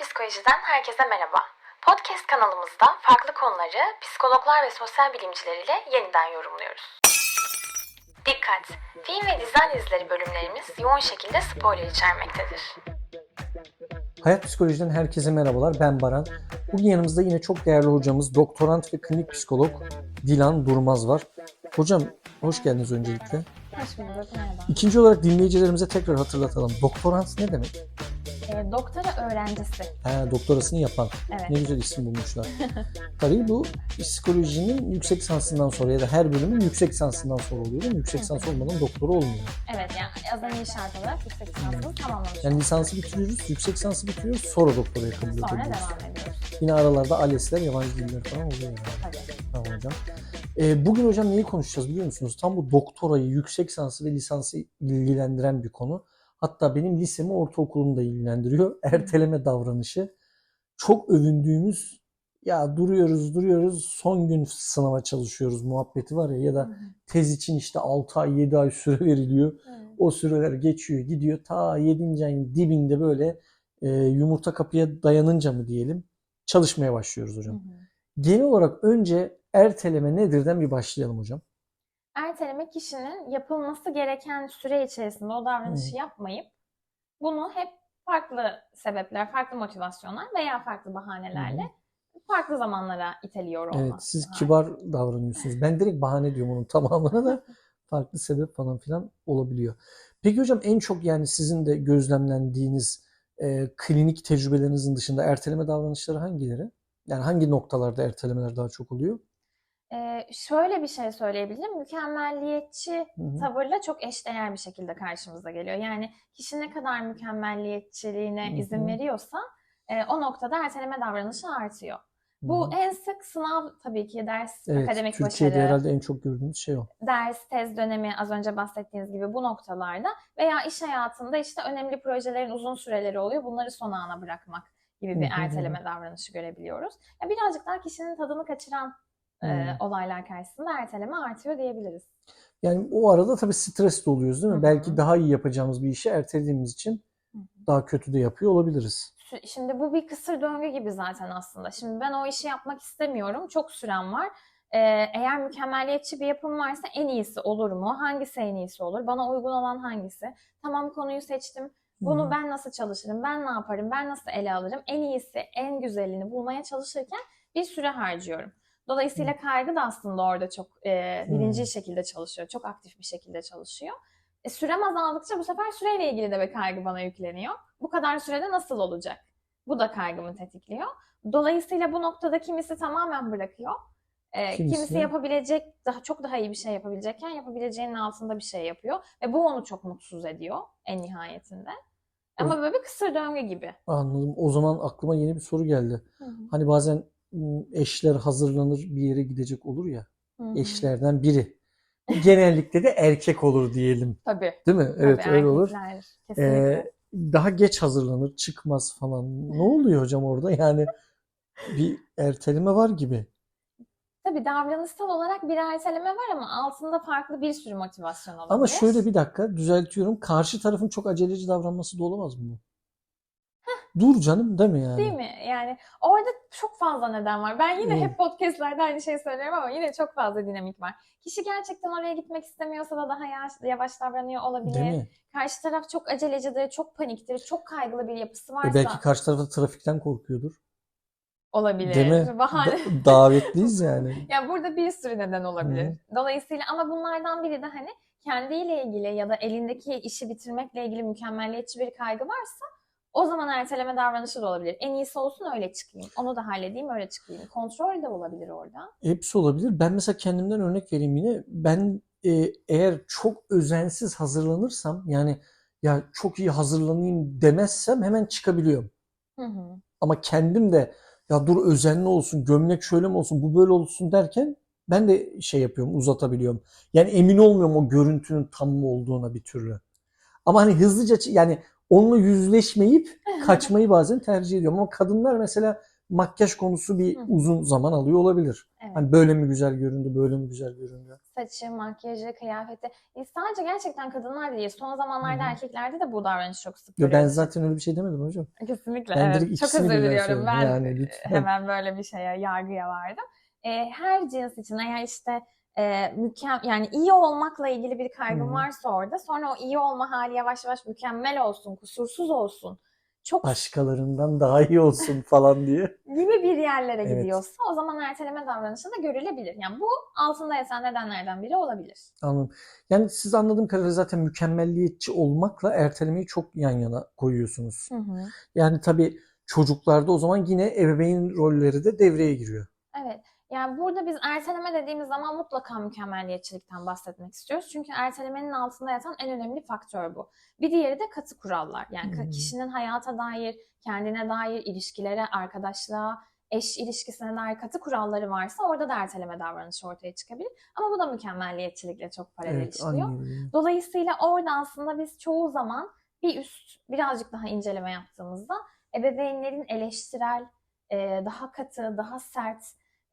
Psikolojiden herkese merhaba. Podcast kanalımızda farklı konuları psikologlar ve sosyal bilimciler ile yeniden yorumluyoruz. Dikkat! Film ve dizi analizleri bölümlerimiz yoğun şekilde spoiler içermektedir. Hayat Psikoloji'den herkese merhabalar. Ben Baran. Bugün yanımızda yine çok değerli hocamız, doktorant ve klinik psikolog Dilan Durmaz var. Hocam hoş geldiniz öncelikle. Hoş bulduk, merhaba. İkinci olarak dinleyicilerimize tekrar hatırlatalım. Doktorant ne demek? Ee, doktora öğrencisi. Ha, doktorasını yapan. Evet. Ne güzel isim bulmuşlar. Tabii bu psikolojinin yüksek lisansından sonra ya da her bölümün yüksek lisansından sonra oluyor değil mi? Yüksek lisans olmadan doktora olmuyor. Evet, yani azami şart olarak yüksek lisansını tamamlamış. Yani lisansı bitiriyoruz, yüksek lisansı bitiriyoruz, sonra doktoraya kabul Sonra devam ediyoruz. Yine aralarda ALES'ler, yabancı diller falan oluyor yani. Tabii. Tamam hocam. Ee, bugün hocam neyi konuşacağız biliyor musunuz? Tam bu doktorayı, yüksek lisansı ve lisansı ilgilendiren bir konu. Hatta benim lisemi ortaokulum da ilgilendiriyor. Erteleme davranışı. Çok övündüğümüz ya duruyoruz duruyoruz son gün sınava çalışıyoruz muhabbeti var ya ya da tez için işte 6 ay 7 ay süre veriliyor. Evet. O süreler geçiyor gidiyor ta 7. ayın dibinde böyle e, yumurta kapıya dayanınca mı diyelim çalışmaya başlıyoruz Hı hocam. hı. Genel olarak önce erteleme nedirden bir başlayalım hocam. Erteleme kişinin yapılması gereken süre içerisinde o davranışı Hı. yapmayıp bunu hep farklı sebepler, farklı motivasyonlar veya farklı bahanelerle farklı zamanlara iteliyor olması. Evet siz hali. kibar davranıyorsunuz. Ben direkt bahane diyorum onun tamamına da farklı sebep falan filan olabiliyor. Peki hocam en çok yani sizin de gözlemlendiğiniz e, klinik tecrübelerinizin dışında erteleme davranışları hangileri? Yani hangi noktalarda ertelemeler daha çok oluyor? Ee, şöyle bir şey söyleyebilirim. Mükemmelliyetçi Hı hı. tavırla çok eşdeğer bir şekilde karşımıza geliyor. Yani kişi ne kadar mükemmelliyetçiliğine Hı izin veriyorsa e, o noktada erteleme davranışı artıyor. Bu Hı hı. en sık sınav tabii ki ders, Evet, akademik Türkiye'de başarı, herhalde en çok gördüğümüz şey o. ders, tez dönemi az önce bahsettiğiniz gibi bu noktalarda veya iş hayatında işte önemli projelerin uzun süreleri oluyor. Bunları son ana bırakmak gibi bir erteleme davranışı görebiliyoruz. Ya birazcık daha kişinin tadını kaçıran e, olaylar karşısında erteleme artıyor diyebiliriz. Yani o arada tabii stres de oluyoruz değil mi? Hı hı. Belki daha iyi yapacağımız bir işi ertelediğimiz için Hı hı. daha kötü de yapıyor olabiliriz. Şimdi bu bir kısır döngü gibi zaten aslında. Şimdi ben o işi yapmak istemiyorum. Çok sürem var. Ee, eğer mükemmeliyetçi bir yapım varsa en iyisi olur mu? Hangisi en iyisi olur? Bana uygun olan hangisi? Tamam konuyu seçtim. Bunu Hı. ben nasıl çalışırım? Ben ne yaparım? Ben nasıl ele alırım? En iyisi, en güzelini bulmaya çalışırken bir süre harcıyorum. Dolayısıyla kaygı da aslında orada çok e, bilinçli Hı. şekilde çalışıyor. Çok aktif bir şekilde çalışıyor. E, sürem azaldıkça bu sefer süreyle ilgili de bir kaygı bana yükleniyor. Bu kadar sürede nasıl olacak? Bu da kaygımı tetikliyor. Dolayısıyla bu noktada kimisi tamamen bırakıyor. E, Kimisi- kimisi yapabilecek, daha çok daha iyi bir şey yapabilecekken yapabileceğinin altında bir şey yapıyor. Ve bu onu çok mutsuz ediyor en nihayetinde. Ama böyle bir kısır döngü gibi. Anladım. O zaman aklıma yeni bir soru geldi. Hani bazen eşler hazırlanır bir yere gidecek olur ya. Hı hı. Eşlerden biri. Genellikle de erkek olur diyelim. Tabii. Değil mi? Evet tabii öyle olur. erkekler Kesinlikle. Ee, daha geç hazırlanır, çıkmaz falan. Ne oluyor hocam orada? Yani bir erteleme var gibi. Tabii davranışsal olarak bir erteleme var ama altında farklı bir sürü motivasyon olabilir. Ama şöyle bir dakika düzeltiyorum. Karşı tarafın çok aceleci davranması da olamaz mı? Dur canım değil mi yani? Değil mi? Yani orada çok fazla neden var. Ben yine Evet. hep podcastlerde aynı şeyi söylüyorum ama yine çok fazla dinamik var. Kişi gerçekten oraya gitmek istemiyorsa da daha yavaş, yavaş davranıyor olabilir. Değil mi? Karşı taraf çok acelecidir, çok paniktir, çok kaygılı bir yapısı E varsa belki karşı tarafta trafikten korkuyordur. olabilir. Değil mi? Bahane. Da- davetliyiz yani. Ya burada bir sürü neden olabilir. Dolayısıyla ama bunlardan biri de hani kendiyle ilgili ya da elindeki işi bitirmekle ilgili mükemmelliyetçi bir kaygı varsa o zaman erteleme davranışı da olabilir. En iyisi olsun öyle çıkayım. Onu da halledeyim öyle çıkayım. Kontrol de olabilir orada. Hepsi olabilir. Ben mesela kendimden örnek vereyim yine. Ben e, eğer çok özensiz hazırlanırsam yani ya çok iyi hazırlanayım demezsem hemen çıkabiliyorum. Hı hı. Ama kendim de ya dur özenli olsun, gömlek şöyle mi olsun, bu böyle olsun derken ben de şey yapıyorum, uzatabiliyorum. Yani emin olmuyorum o görüntünün tam mı olduğuna bir türlü. Ama hani hızlıca yani onunla yüzleşmeyip kaçmayı bazen tercih ediyorum. Ama kadınlar mesela makyaj konusu bir Hı. uzun zaman alıyor olabilir. Evet. Hani böyle mi güzel göründü, böyle mi güzel göründü. Saçı, makyajı, kıyafeti. E, sadece gerçekten kadınlar değil. Son zamanlarda Hı erkeklerde de bu davranış çok sık Ya ben zaten öyle bir şey demedim hocam. Kesinlikle Ben evet. Çok özür diliyorum. Ben Yani lütfen. hemen böyle bir şeye yargıya vardım. E, her cins için eğer işte e, mükem yani iyi olmakla ilgili bir kaygın Hı hı. varsa orada sonra o iyi olma hali yavaş yavaş mükemmel olsun, kusursuz olsun. Çok Başkalarından daha iyi olsun falan diye. gibi bir yerlere Evet. gidiyorsa o zaman erteleme davranışı da görülebilir. Yani bu altında yatan nedenlerden biri olabilir. Anladım. Yani siz anladığım kadarıyla zaten mükemmelliyetçi olmakla ertelemeyi çok yan yana koyuyorsunuz. Hı hı. Yani tabii çocuklarda o zaman yine ebeveyn rolleri de devreye giriyor. Yani burada biz erteleme dediğimiz zaman mutlaka mükemmelliyetçilikten bahsetmek istiyoruz. Çünkü ertelemenin altında yatan en önemli faktör bu. Bir diğeri de katı kurallar. Yani Hmm. kişinin hayata dair, kendine dair, ilişkilere, arkadaşlığa, eş ilişkisine dair katı kuralları varsa orada da erteleme davranışı ortaya çıkabilir. Ama bu da mükemmelliyetçilikle çok paralel Evet, işliyor. anlıyorum. Dolayısıyla orada aslında biz çoğu zaman bir üst, birazcık daha inceleme yaptığımızda ebeveynlerin eleştirel, daha katı, daha sert,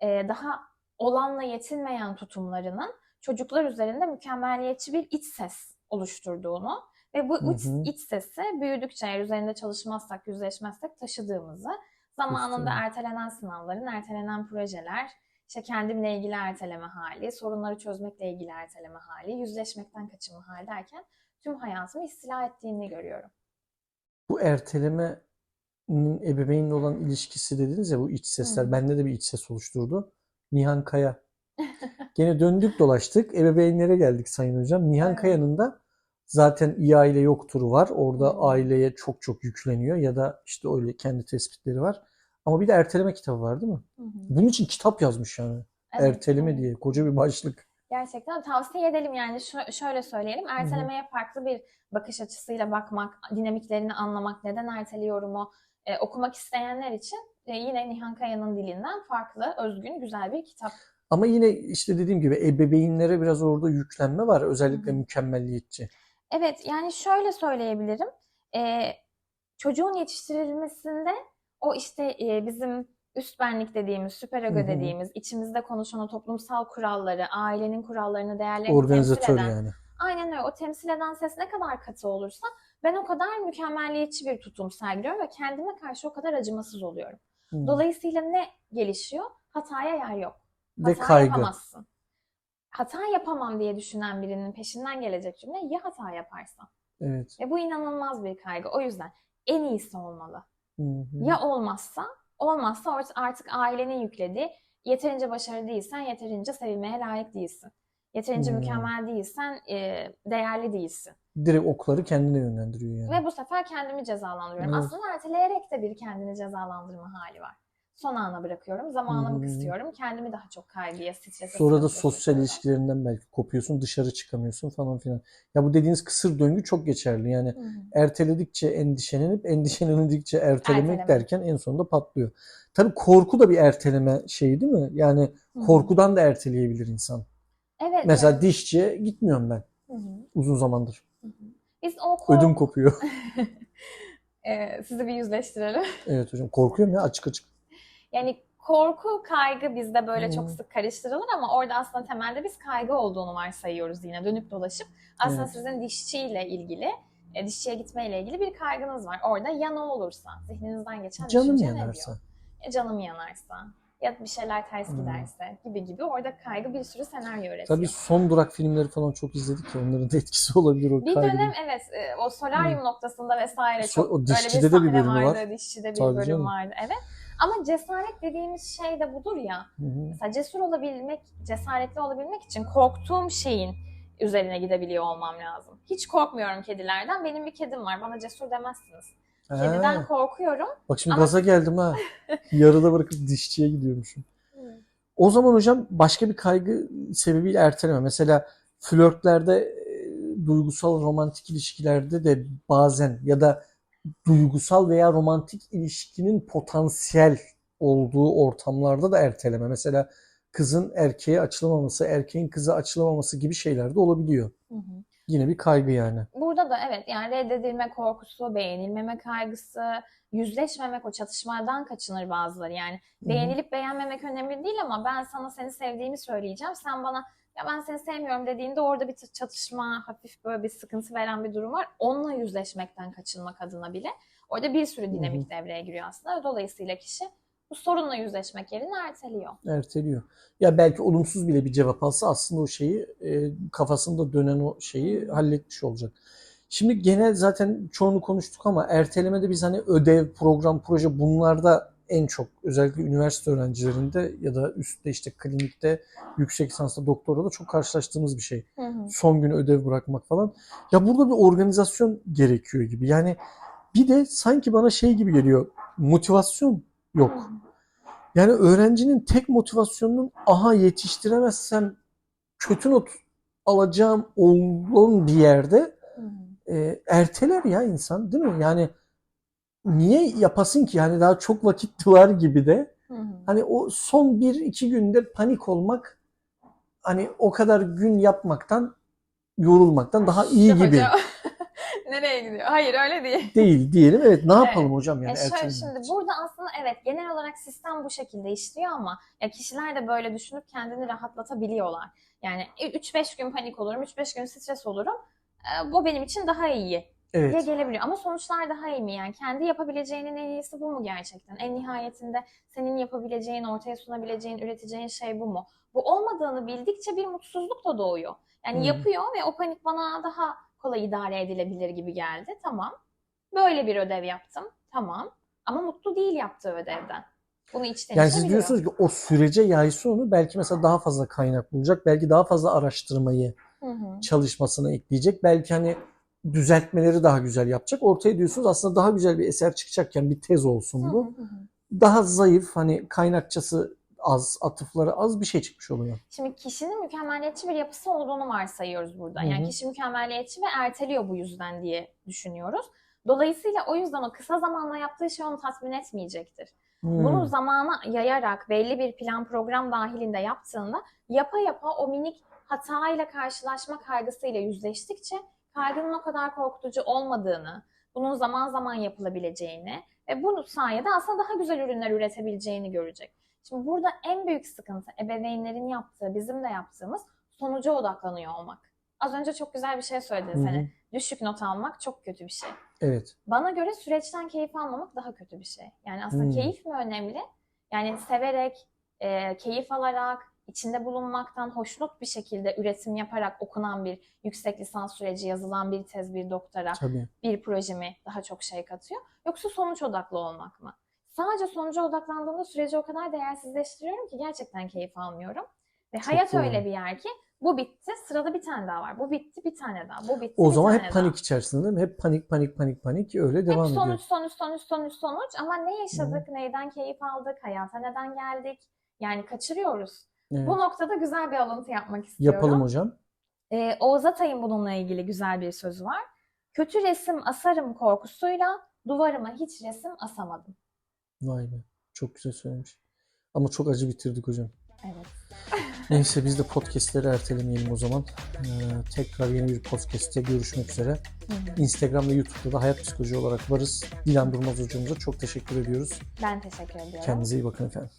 daha olanla yetinmeyen tutumlarının çocuklar üzerinde mükemmeliyetçi bir iç ses oluşturduğunu ve bu Hı iç, hı. iç sesi büyüdükçe eğer üzerinde çalışmazsak, yüzleşmezsek taşıdığımızı zamanında Üstüne. ertelenen sınavların, ertelenen projeler, işte kendimle ilgili erteleme hali, sorunları çözmekle ilgili erteleme hali, yüzleşmekten kaçınma hali derken tüm hayatımı istila ettiğini görüyorum. Bu ertelemenin ebeveynle olan ilişkisi dediniz ya bu iç sesler. Hı. Bende de bir iç ses oluşturdu. Nihan Kaya. Gene döndük dolaştık. Ebeveynlere geldik Sayın Hocam. Nihan Evet. Kaya'nın da zaten iyi aile yoktur var. Orada Hı. aileye çok çok yükleniyor ya da işte öyle kendi tespitleri var. Ama bir de erteleme kitabı var değil mi? Hı hı. Bunun için kitap yazmış yani. Evet, Erteleme evet. diye koca bir başlık. Gerçekten tavsiye edelim yani Şö- şöyle söyleyelim. Ertelemeye farklı bir bakış açısıyla bakmak, dinamiklerini anlamak, neden erteliyorumu e, okumak isteyenler için e, yine Nihan Kaya'nın dilinden farklı, özgün, güzel bir kitap. Ama yine işte dediğim gibi ebeveynlere biraz orada yüklenme var. Özellikle Hı hı. mükemmelliyetçi. Evet yani şöyle söyleyebilirim. E, çocuğun yetiştirilmesinde o işte e, bizim üst benlik dediğimiz, süperego dediğimiz, içimizde konuşan o toplumsal kuralları, ailenin kurallarını, değerlerini temsil Organizatör eden yani. Aynen öyle. O temsil eden ses ne kadar katı olursa ben o kadar mükemmelliyetçi bir tutum sergiliyorum ve kendime karşı o kadar acımasız oluyorum. Hı. Dolayısıyla ne gelişiyor? Hataya yer yok. Ve Hata kaygı. yapamazsın. Hata yapamam diye düşünen birinin peşinden gelecek cümle ya hata yaparsam? Evet. Ve bu inanılmaz bir kaygı. O yüzden en iyisi olmalı. Hı hı. Ya olmazsa? Olmazsa artık ailenin yüklediği yeterince başarılı değilsen yeterince sevilmeye layık değilsin. Yeterince Hmm. mükemmel değilsen e, değerli değilsin. Direkt okları kendine yönlendiriyor yani. Ve bu sefer kendimi cezalandırıyorum. Evet. Aslında erteleyerek de bir kendini cezalandırma hali var. Son ana bırakıyorum, zamanımı Hmm. kısıyorum, kendimi daha çok kaygıya, strese, Sonra da sosyal sokuyorum. ilişkilerinden belki kopuyorsun, dışarı çıkamıyorsun falan filan. Ya bu dediğiniz kısır döngü çok geçerli. Yani hı. erteledikçe endişelenip, endişelenildikçe ertelemek Erteleme. derken en sonunda patlıyor. Tabii korku da bir erteleme şeyi değil mi? Yani hı. korkudan da erteleyebilir insan. Evet. Mesela yani. dişçiye gitmiyorum ben Hı hı. uzun zamandır. Hı hı. Biz o korku... Ödüm kopuyor. Ee, sizi bir yüzleştirelim. Evet hocam korkuyorum ya açık açık. Yani korku, kaygı bizde böyle çok Hmm. sık karıştırılır ama orada aslında temelde biz kaygı olduğunu varsayıyoruz yine dönüp dolaşıp. Aslında Evet. sizin dişçiyle ilgili, e, dişçiye gitmeyle ilgili bir kaygınız var. Orada ya ne olursa, zihninizden geçen Canım düşünce ne yanarsa. diyor? Ya canım yanarsa, ya bir şeyler ters Hmm. giderse gibi gibi orada kaygı bir sürü senaryo üretiyor. Tabii son durak filmleri falan çok izledik ya onların da etkisi olabilir o Bir kaygının. dönem evet e, o solaryum noktasında vesaire So- çok o öyle dişçide bir de bir sahne bölümü vardı. var. Dişçide bir Tabii bölüm canım. vardı evet. Ama cesaret dediğimiz şey de budur ya. Hı hı. Mesela cesur olabilmek, cesaretli olabilmek için korktuğum şeyin üzerine gidebiliyor olmam lazım. Hiç korkmuyorum kedilerden. Benim bir kedim var. Bana cesur demezsiniz. Kediden Ha, korkuyorum. bak şimdi Ama- gaza geldim ha. Yarıda bırakıp dişçiye gidiyormuşum. O zaman hocam başka bir kaygı sebebiyle erteleme. Mesela flörtlerde, e, duygusal romantik ilişkilerde de bazen ya da duygusal veya romantik ilişkinin potansiyel olduğu ortamlarda da erteleme. Mesela kızın erkeğe açılamaması, erkeğin kıza açılamaması gibi şeyler de olabiliyor. Hı hı. Yine bir kaygı yani. Burada da evet yani reddedilme korkusu, beğenilmeme kaygısı, yüzleşmemek o çatışmadan kaçınır bazıları. Yani beğenilip beğenmemek önemli değil ama ben sana seni sevdiğimi söyleyeceğim. Sen bana ya ben seni sevmiyorum dediğinde orada bir çatışma, hafif böyle bir sıkıntı veren bir durum var. Onunla yüzleşmekten kaçınmak adına bile. Orada bir sürü dinamik devreye giriyor aslında. Dolayısıyla kişi bu sorunla yüzleşmek yerine erteliyor. erteliyor. Ya belki olumsuz bile bir cevap alsa aslında o şeyi e, kafasında dönen o şeyi halletmiş olacak. Şimdi genel zaten çoğunu konuştuk ama ertelemede biz hani ödev, program, proje bunlarda en çok özellikle üniversite öğrencilerinde ya da üstte işte klinikte, yüksek lisansla doktorada çok karşılaştığımız bir şey. Hı hı. Son gün ödev bırakmak falan. Ya burada bir organizasyon gerekiyor gibi. Yani bir de sanki bana şey gibi geliyor. Motivasyon yok. Yani öğrencinin tek motivasyonunun aha yetiştiremezsem kötü not alacağım olan bir yerde hı. e, erteler ya insan değil mi? Yani niye yapasın ki? Yani daha çok vakit var gibi de. Hı hı. Hani o son bir iki günde panik olmak hani o kadar gün yapmaktan yorulmaktan daha iyi İşte gibi Nereye gidiyor? Hayır öyle değil. değil diyelim. Evet ne yapalım hocam yani Ya şöyle şimdi için? burada aslında evet genel olarak sistem bu şekilde işliyor ama ya kişiler de böyle düşünüp kendini rahatlatabiliyorlar. Yani 3-5 gün panik olurum, 3-5 gün stres olurum. Ee, bu benim için daha iyi diye Evet. gelebiliyor. Ama sonuçlar daha iyi mi? Yani kendi yapabileceğinin en iyisi bu mu gerçekten? En nihayetinde senin yapabileceğin, ortaya sunabileceğin, üreteceğin şey bu mu? Bu olmadığını bildikçe bir mutsuzluk da doğuyor. Yani Hı. yapıyor ve o panik bana daha kolay idare edilebilir gibi geldi. Tamam. Böyle bir ödev yaptım. Tamam. Ama mutlu değil yaptığı ödevden. Bunu içten Yani siz diyorsunuz ki o sürece yaysa onu belki mesela daha fazla kaynak bulacak. Belki daha fazla araştırmayı Hı hı. çalışmasına ekleyecek. Belki hani düzeltmeleri daha güzel yapacak. Ortaya diyorsunuz aslında daha güzel bir eser çıkacakken bir tez olsun bu. hı hı hı. Daha zayıf hani kaynakçası az, atıfları az bir şey çıkmış oluyor. Şimdi kişinin mükemmeliyetçi bir yapısı olduğunu varsayıyoruz burada. Yani kişi mükemmeliyetçi ve erteliyor bu yüzden diye düşünüyoruz. Dolayısıyla o yüzden o kısa zamanla yaptığı şey onu tatmin etmeyecektir. Hmm. Bunu zamana yayarak belli bir plan program dahilinde yaptığında yapa yapa o minik hatayla karşılaşma kaygısıyla yüzleştikçe kaygının o kadar korkutucu olmadığını, bunun zaman zaman yapılabileceğini ve bu sayede aslında daha güzel ürünler üretebileceğini görecek. Şimdi burada en büyük sıkıntı ebeveynlerin yaptığı, bizim de yaptığımız sonuca odaklanıyor olmak. Az önce çok güzel bir şey söyledin hı. seni. Düşük not almak çok kötü bir şey. Evet. Bana göre süreçten keyif almamak daha kötü bir şey. Yani aslında Hmm. keyif mi önemli? Yani severek, e, keyif alarak, içinde bulunmaktan hoşnut bir şekilde üretim yaparak okunan bir yüksek lisans süreci, yazılan bir tez, bir doktora, Tabii. bir proje mi daha çok şey katıyor? Yoksa sonuç odaklı olmak mı? Sadece sonuca odaklandığımda süreci o kadar değersizleştiriyorum ki gerçekten keyif almıyorum. Ve Çok hayat doğru. öyle bir yer ki bu bitti, sırada bir tane daha var. Bu bitti, bir tane daha. Bu bitti, O bir zaman tane hep daha. panik içerisinde değil mi? Hep panik panik panik panik öyle devam Hep ediyor. sonuç, sonuç, sonuç, sonuç, sonuç. Ama ne yaşadık, neyden keyif aldık, hayata neden geldik? Yani kaçırıyoruz. Evet. Bu noktada güzel bir alıntı yapmak istiyorum. Yapalım hocam. Ee, Oğuz Atay'ın bununla ilgili güzel bir sözü var. Kötü resim asarım korkusuyla duvarıma hiç resim asamadım. Vay be. Çok güzel söylemiş. Ama çok acı bitirdik hocam. Evet. Neyse biz de podcastleri ertelemeyelim o zaman. Ee, tekrar yeni bir podcast'te görüşmek üzere. Hı hı. Instagram ve YouTube'da da Hayat Psikoloji olarak varız. Dilan Durmaz hocamıza çok teşekkür ediyoruz. Ben teşekkür ediyorum. Kendinize iyi bakın efendim.